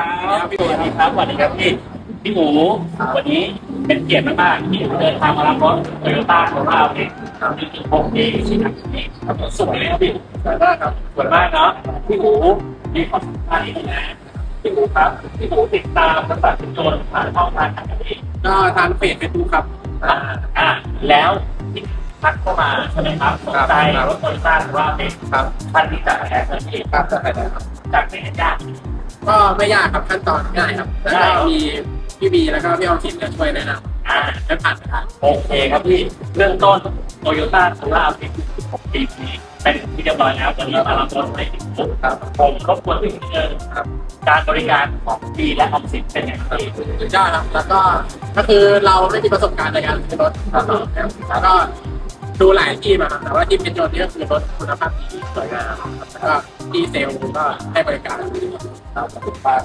ครับพี่หมูสวัสดีครับสวัสดีครับพี่พี่หมูวันนี้เป็นเกียรติมากๆที่เดินทางมารับรถโตโยต้าของเราเองที่พกดีที่ทำนี่สวยเลยครับพี่สวยมากครับสวยมากเนาะพี่หมูมีความสำคัญอีกนะพี่หมูครับพี่หมูติดตามบริษัทโจนผ่านช่องทางไหนครับพี่ก็ทางเพจเฟซบุ๊กครับอ่าแล้ว ที่ทักเข้ามาใช่ไหมครับสนใจรถโตโยต้าของเราเองครับคันนี้จากแอร์เซอร์พี่ครับจะไปได้ครับจากไม่เห็นยากก็ไม่ยากครับขั้นตอนง่ายครับแล้วก็มีพี่บีแล้วก็พี่ออมสินจะช่วยแนะนอ่าำจะผ่านไปได้โอเคครับพี่เรื่องต้นโตโยต้าซูราฟิก6ปีนี้เป็นที่เรียบร้อยแล้วตอนนี้มารับรถในที่สุดครับผมรบกวนพี่เชิญครับการบริการของปีและออมสินเป็นอย่างไรสุดยอดครับแล้วก็ก็คือเราไม่มีประสบการณ์ในการซื้อรถครับแล้วก็ ดูหลายที่มาครับแต่ว่าที่เป็นโจทย์นี่ก็คือรถคุณภาพดีสวยงามครับแล้วก็ที่เซลล์ก็ให้บริการครับขอบคุณมาก